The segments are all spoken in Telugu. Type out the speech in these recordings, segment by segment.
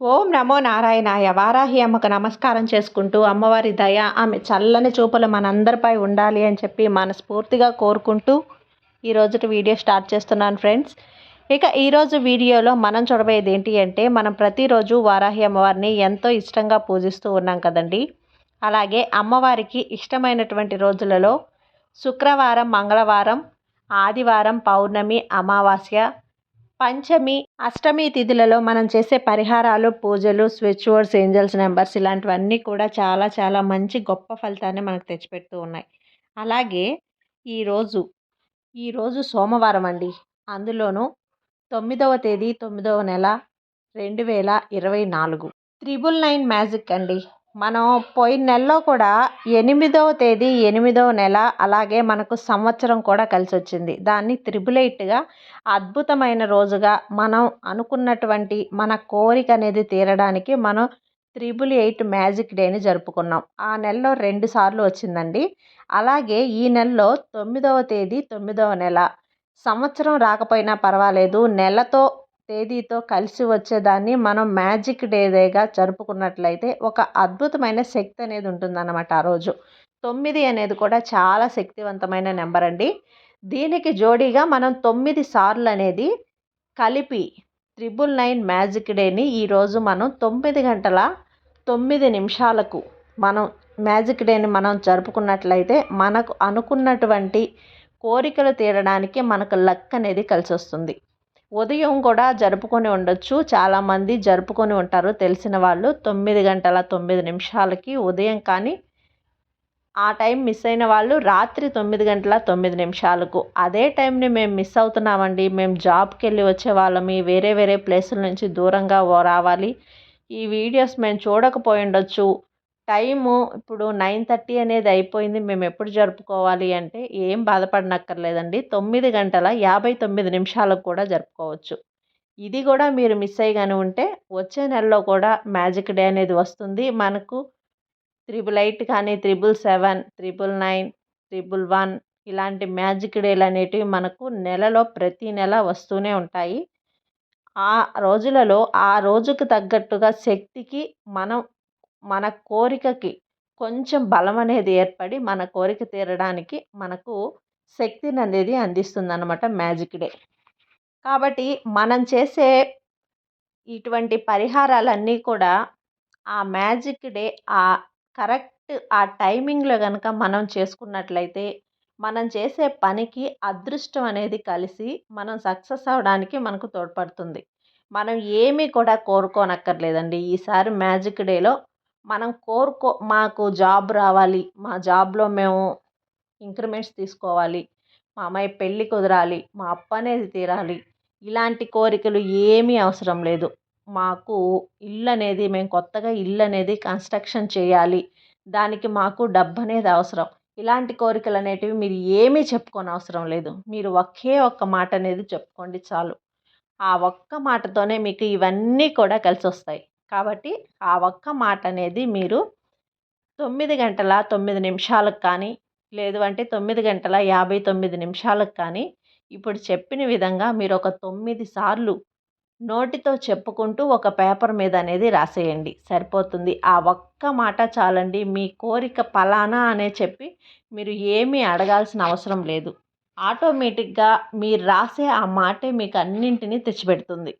ఓం నమో నారాయణాయ వారాహి అమ్మకు నమస్కారం చేసుకుంటూ అమ్మవారి దయ ఆమె చల్లని చూపులు మనందరిపై ఉండాలి అని చెప్పి మనస్ఫూర్తిగా కోరుకుంటూ ఈరోజు వీడియో స్టార్ట్ చేస్తున్నాను ఫ్రెండ్స్. ఇక ఈరోజు వీడియోలో మనం చూడబోయేది ఏంటి అంటే మనం ప్రతిరోజు వారాహి అమ్మవారిని ఎంతో ఇష్టంగా పూజిస్తూ ఉన్నాం కదండి. అలాగే అమ్మవారికి ఇష్టమైనటువంటి రోజులలో శుక్రవారం మంగళవారం ఆదివారం పౌర్ణమి అమావాస్య పంచమి అష్టమి తిథులలో మనం చేసే పరిహారాలు పూజలు స్విచ్ వర్డ్స్ ఏంజల్స్ నెంబర్స్ ఇలాంటివన్నీ కూడా చాలా చాలా మంచి గొప్ప ఫలితాన్ని మనకు తెచ్చిపెడుతూ ఉన్నాయి. అలాగే ఈరోజు ఈరోజు సోమవారం అండి. అందులోనూ తొమ్మిదవ తేదీ తొమ్మిదవ నెల రెండు వేల ఇరవై నాలుగు. త్రిబుల్ నైన్ మ్యాజిక్ అండి. మనం పోయిన నెలలో కూడా ఎనిమిదవ తేదీ ఎనిమిదవ నెల అలాగే మనకు సంవత్సరం కూడా కలిసి వచ్చింది దాన్ని త్రిబుల్ ఎయిట్గా అద్భుతమైన రోజుగా మనం అనుకున్నటువంటి మన కోరిక అనేది తీరడానికి మనం త్రిబుల్ ఎయిట్ మ్యాజిక్ డేని జరుపుకున్నాం. ఆ నెలలో రెండు సార్లు వచ్చిందండి. అలాగే ఈ నెలలో తొమ్మిదవ తేదీ తొమ్మిదవ నెల. సంవత్సరం రాకపోయినా పర్వాలేదు. నెలతో తేదీతో కలిసి వచ్చేదాన్ని మనం మ్యాజిక్ డేగా జరుపుకున్నట్లయితే ఒక అద్భుతమైన శక్తి అనేది ఉంటుందన్నమాట ఆ రోజు. తొమ్మిది అనేది కూడా చాలా శక్తివంతమైన నెంబర్ అండి. దీనికి జోడీగా మనం తొమ్మిది సార్లు అనేది కలిపి త్రిబుల్ నైన్ మ్యాజిక్ డేని ఈరోజు మనం తొమ్మిది గంటల తొమ్మిది నిమిషాలకు మనం మ్యాజిక్ డేని మనం జరుపుకున్నట్లయితే మనకు అనుకున్నటువంటి కోరికలు తీరడానికి మనకు లక్ అనేది కలిసి వస్తుంది ఉదయం కూడా జరుపుకొని ఉండొచ్చు. చాలామంది జరుపుకొని ఉంటారు. తెలిసిన వాళ్ళు తొమ్మిది గంటల తొమ్మిది నిమిషాలకి ఉదయం కానీ ఆ టైం మిస్ అయిన వాళ్ళు రాత్రి తొమ్మిది గంటల తొమ్మిది నిమిషాలకు. అదే టైంని మేము మిస్ అవుతున్నామండి. మేము జాబ్కి వెళ్ళి వచ్చే వాళ్ళమి. వేరే వేరే ప్లేసుల నుంచి దూరంగా రావాలి. ఈ వీడియోస్ మేము చూడకపోయి ఉండొచ్చు. టైము ఇప్పుడు నైన్ థర్టీ అనేది అయిపోయింది. మేము ఎప్పుడు జరుపుకోవాలి అంటే ఏం బాధపడనక్కర్లేదండి. తొమ్మిది గంటల యాభై తొమ్మిది నిమిషాలకు కూడా జరుపుకోవచ్చు. ఇది కూడా మీరు మిస్ అయ్యి ఉంటే వచ్చే నెలలో కూడా మ్యాజిక్ డే అనేది వస్తుంది. మనకు త్రిబుల్ ఎయిట్ కానీ triple seven triple nine triple one ఇలాంటి మ్యాజిక్ డేలు అనేటివి మనకు నెలలో ప్రతి నెల వస్తూనే ఉంటాయి. ఆ రోజులలో ఆ రోజుకు తగ్గట్టుగా శక్తికి మనం మన కోరికకి కొంచెం బలం అనేది ఏర్పడి మన కోరిక తీరడానికి మనకు శక్తిని అనేది అందిస్తుంది అనమాట మ్యాజిక్ డే. కాబట్టి మనం చేసే ఇటువంటి పరిహారాలన్నీ కూడా ఆ మ్యాజిక్ డే ఆ కరెక్ట్ ఆ టైమింగ్లో కనుక మనం చేసుకున్నట్లయితే మనం చేసే పనికి అదృష్టం అనేది కలిసి మనం సక్సెస్ అవ్వడానికి మనకు తోడ్పడుతుంది. మనం ఏమీ కూడా కోరుకోనక్కర్లేదండి. ఈసారి మ్యాజిక్ డేలో మనం కోరుకో మాకు జాబ్ రావాలి మా జాబ్లో మేము ఇంక్రిమెంట్స్ తీసుకోవాలి మా అమ్మాయి పెళ్ళి కుదరాలి మా అప్పు అనేది తీరాలి ఇలాంటి కోరికలు ఏమీ అవసరం లేదు. మాకు ఇల్లు అనేది మేము కొత్తగా ఇల్లు అనేది కన్స్ట్రక్షన్ చేయాలి దానికి మాకు డబ్బు అనేది అవసరం. ఇలాంటి కోరికలు అనేటివి మీరు ఏమీ చెప్పుకోని అవసరం లేదు. మీరు ఒకే ఒక్క మాట అనేది చెప్పుకోండి చాలు. ఆ ఒక్క మాటతోనే మీకు ఇవన్నీ కూడా కలిసి వస్తాయి కాబట్టి ఆ ఒక్క మాట అనేది మీరు తొమ్మిది గంటల తొమ్మిది నిమిషాలకు కానీ లేదు అంటే తొమ్మిది గంటల యాభై తొమ్మిది నిమిషాలకు కానీ ఇప్పుడు చెప్పిన విధంగా మీరు ఒక తొమ్మిది సార్లు నోటితో చెప్పుకుంటూ ఒక పేపర్ మీద అనేది రాసేయండి. సరిపోతుంది. ఆ ఒక్క మాట చాలండి. మీ కోరిక ఫలానా అనే చెప్పి మీరు ఏమీ అడగాల్సిన అవసరం లేదు. ఆటోమేటిక్గా మీరు రాసే ఆ మాటే మీకు అన్నింటినీ తెచ్చిపెడుతుంది.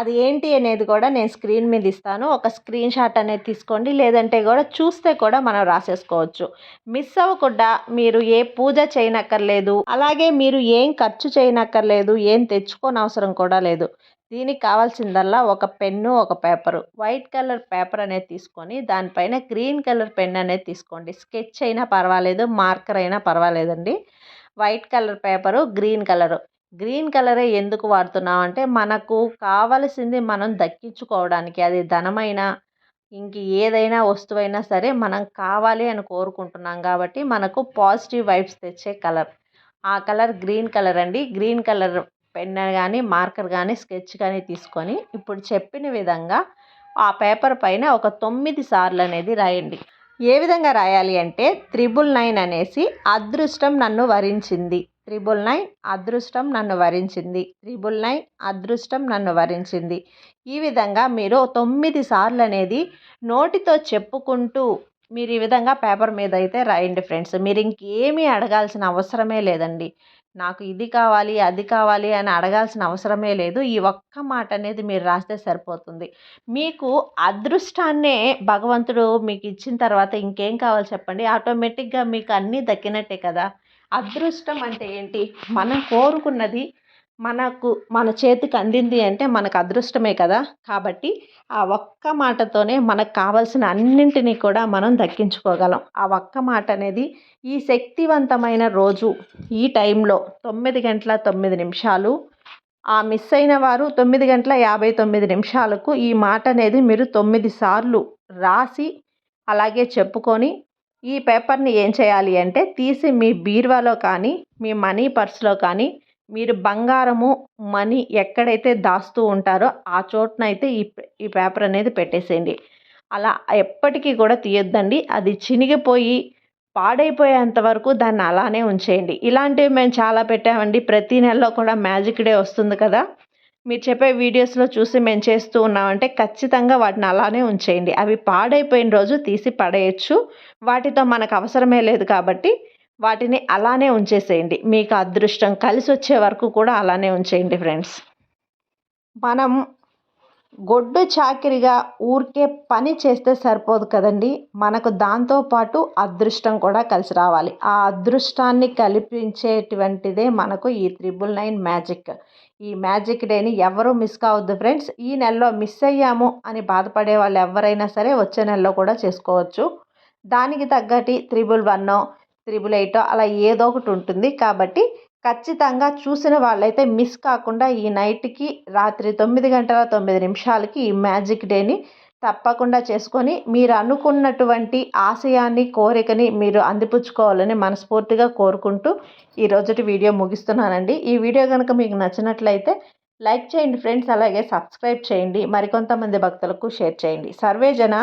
అది ఏంటి అనేది కూడా నేను స్క్రీన్ మీద ఇస్తాను. ఒక స్క్రీన్ షాట్ అనేది తీసుకోండి. లేదంటే కూడా చూస్తే కూడా మనం రాసేసుకోవచ్చు. మిస్ అవ్వకుండా మీరు ఏ పూజ చేయనక్కర్లేదు. అలాగే మీరు ఏం ఖర్చు చేయనక్కర్లేదు. ఏం తెచ్చుకోని అవసరం కూడా లేదు. దీనికి కావాల్సిందల్లా ఒక పెన్ను ఒక పేపరు. వైట్ కలర్ పేపర్ అనేది తీసుకొని దానిపైన గ్రీన్ కలర్ పెన్ అనేది తీసుకోండి. స్కెచ్ అయినా పర్వాలేదు మార్కర్ అయినా పర్వాలేదండి. White colour paper green colour. Green కలరే ఎందుకు వాడుతున్నాం అంటే మనకు కావలసింది మనం దక్కించుకోవడానికి అది ధనమైనా ఇంక ఏదైనా వస్తువైనా సరే మనం కావాలి అని కోరుకుంటున్నాం కాబట్టి మనకు పాజిటివ్ వైబ్స్ తెచ్చే కలర్. ఆ కలర్ గ్రీన్ కలర్ అండి. గ్రీన్ కలర్ పెన్ కానీ మార్కర్ కానీ స్కెచ్ కానీ తీసుకొని ఇప్పుడు చెప్పిన విధంగా ఆ పేపర్ పైన ఒక తొమ్మిది సార్లు అనేది రాయండి. ఏ విధంగా రాయాలి అంటే త్రిబుల్ నైన్ అనేసి అదృష్టం నన్ను వరించింది. త్రిబుల్ నైన్ అదృష్టం నన్ను వరించింది. త్రిబుల్ నైన్ అదృష్టం నన్ను వరించింది. ఈ విధంగా మీరు తొమ్మిది సార్లు అనేది నోటితో చెప్పుకుంటూ మీరు ఈ విధంగా పేపర్ మీద అయితే రాయండి ఫ్రెండ్స్. మీరు ఇంకేమీ అడగాల్సిన అవసరమే లేదండి. నాకు ఇది కావాలి అది కావాలి అని అడగాల్సిన అవసరమే లేదు. ఈ ఒక్క మాట అనేది మీరు రాస్తే సరిపోతుంది. మీకు అదృష్టాన్నే భగవంతుడు మీకు ఇచ్చిన తర్వాత ఇంకేం కావాలి చెప్పండి? ఆటోమేటిక్గా మీకు అన్నీ దక్కినట్టే కదా. అదృష్టం అంటే ఏంటి? మనం కోరుకున్నది మనకు మన చేతికి అందింది అంటే మనకు అదృష్టమే కదా? కాబట్టి ఆ ఒక్క మాటతోనే మనకు కావాల్సిన అన్నింటినీ కూడా మనం దక్కించుకోగలం. ఆ ఒక్క మాట అనేది ఈ శక్తివంతమైన రోజు ఈ టైంలో తొమ్మిది గంటల తొమ్మిది నిమిషాలు ఆ మిస్ అయిన వారు తొమ్మిది గంటల యాభై తొమ్మిది నిమిషాలకు ఈ మాట అనేది మీరు తొమ్మిది సార్లు రాసి అలాగే చెప్పుకొని ఈ పేపర్ని ఏం చేయాలి అంటే తీసి మీ బీరువాలో కానీ మీ మనీ పర్స్లో కానీ మీరు బంగారము మనీ ఎక్కడైతే దాస్తూ ఉంటారో ఆ చోటనైతే ఈ ఈ పేపర్ అనేది పెట్టేసేయండి. అలా ఎప్పటికీ కూడా తీయొద్దండి. అది చినిగిపోయి పాడైపోయేంత వరకు దాన్ని అలానే ఉంచేయండి. ఇలాంటివి మేము చాలా పెట్టామండి. ప్రతి నెలలో కూడా మ్యాజిక్ డే వస్తుంది కదా. మీరు చెప్పే వీడియోస్లో చూసి మేము చేస్తూ ఉన్నామంటే ఖచ్చితంగా వాటిని అలానే ఉంచేయండి. అవి పాడైపోయిన రోజు తీసి పడేయచ్చు. వాటితో మనకు అవసరమే లేదు కాబట్టి వాటిని అలానే ఉంచేసేయండి. మీకు అదృష్టం కలిసి వచ్చే వరకు కూడా అలానే ఉంచేయండి ఫ్రెండ్స్. మనం గొడ్డు చాకిరిగా ఊరికే పని చేస్తే సరిపోదు కదండి. మనకు దాంతోపాటు అదృష్టం కూడా కలిసి రావాలి. ఆ అదృష్టాన్ని కల్పించేటువంటిదే మనకు ఈ త్రిబుల్ నైన్ మ్యాజిక్. ఈ మ్యాజిక్ డేని ఎవరూ మిస్ కావద్దు ఫ్రెండ్స్. ఈ నెలలో మిస్ అయ్యాము అని బాధపడే వాళ్ళు ఎవరైనా సరే వచ్చే నెలలో కూడా చేసుకోవచ్చు. దానికి తగ్గటి త్రిబుల్ వన్ త్రిబుల్ ఎయిటో అలా ఏదో ఒకటి ఉంటుంది. కాబట్టి ఖచ్చితంగా చూసిన వాళ్ళైతే మిస్ కాకుండా ఈ నైట్కి రాత్రి తొమ్మిది గంటల తొమ్మిది నిమిషాలకి ఈ మ్యాజిక్ డేని తప్పకుండా చేసుకొని మీరు అనుకున్నటువంటి ఆశయాన్ని కోరికని మీరు అందిపుచ్చుకోవాలని మనస్ఫూర్తిగా కోరుకుంటూ ఈ రోజుటి వీడియో ముగిస్తున్నానండి. ఈ వీడియో కనుక మీకు నచ్చినట్లయితే లైక్ చేయండి ఫ్రెండ్స్. అలాగే సబ్స్క్రైబ్ చేయండి. మరికొంతమంది భక్తులకు షేర్ చేయండి. సర్వే జన!